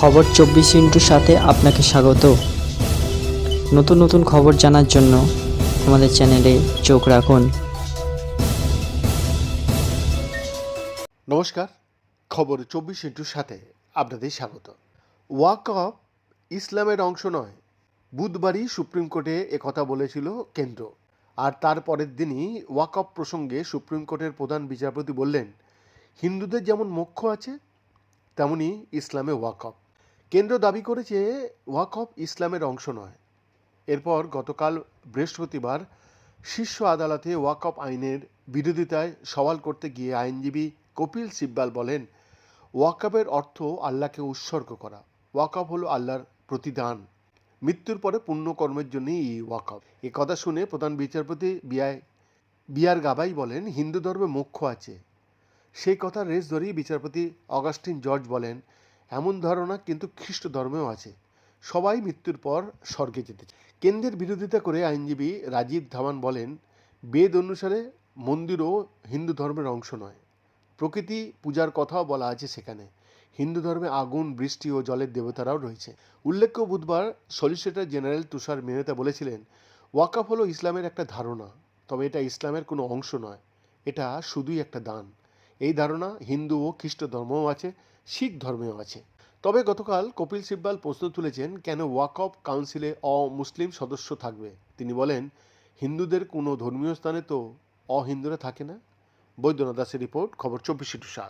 খবর চব্বিশ ইন্টুর সাথে আপনাকে স্বাগত। নতুন নতুন খবর জানার জন্য আমাদের চ্যানেলে চোখ রাখুন। নমস্কার, খবর চব্বিশ ইন্টুর সাথে আপনাদের স্বাগত। ওয়াকফ ইসলামের অংশ নয়, বুধবারই সুপ্রিম কোর্টে একথা বলেছিল কেন্দ্র। আর তার পরের দিনই ওয়াকফ প্রসঙ্গে সুপ্রিম কোর্টের প্রধান বিচারপতি বললেন, হিন্দুদের যেমন মোক্ষ আছে, তেমনি ইসলামে ওয়াকফ কেন্দ্র দাবি করেছে ওয়াকফ ইসলামের অংশ নয়। এরপর গতকাল বৃহস্পতিবার শীর্ষ আদালতে ওয়াকফ আইনের বিরোধিতায় সওয়াল করতে গিয়ে আইনজীবী কপিল সিব্বাল বলেন ওয়াকফের অর্থ আল্লাহকে উৎসর্গ করা। ওয়াকফ হলো আল্লাহর প্রতিদান। মৃত্যুর পরে পুণ্যকর্মের জন্যই এই ওয়াকফ এ কথা শুনে প্রধান বিচারপতি বিআই বিআর গাবাই বলেন, হিন্দু ধর্মে মোক্ষ আছে। সেই কথা রেস ধরেই বিচারপতি অগাস্টিন জর্জ বলেন এমন ধারণা কিন্তু খ্রিস্ট ধর্মেও আছে। সবাই মৃত্যুর পর স্বর্গে যেতে চায়। কেন্দ্রের বিরোধিতা করে আইনজীবী রাজীব ধাওয়ান বলেন, বেদ অনুসারে মন্দিরও হিন্দু ধর্মের অংশ নয়। প্রকৃতি পূজার কথাও বলা আছে সেখানে। হিন্দু ধর্মে আগুন, বৃষ্টি ও জলের দেবতারাও রয়েছে। উল্লেখ্য বুধবার সলিসিটর জেনারেল তুষার মেহতা বলেছিলেন, ওয়াকাফ হলো ইসলামের একটা ধারণা, তবে এটা ইসলামের কোনো অংশ নয়। এটা শুধুই একটা দান। এই ধারণা হিন্দু ও খ্রিস্ট ধর্মও আছে শিখ ধর্মেও আছে। তবে গতকাল কপিল সিব্বাল প্রশ্ন তুলেছেন, কেন ওয়াকফ কাউন্সিলে অমুসলিম সদস্য থাকবে? তিনি বলেন, হিন্দুদের কোনো ধর্মীয় স্থানে তো অহিন্দুরা থাকে না। বৈদ্যনাথ দাসের রিপোর্ট, খবর চব্বিশে টু সাত।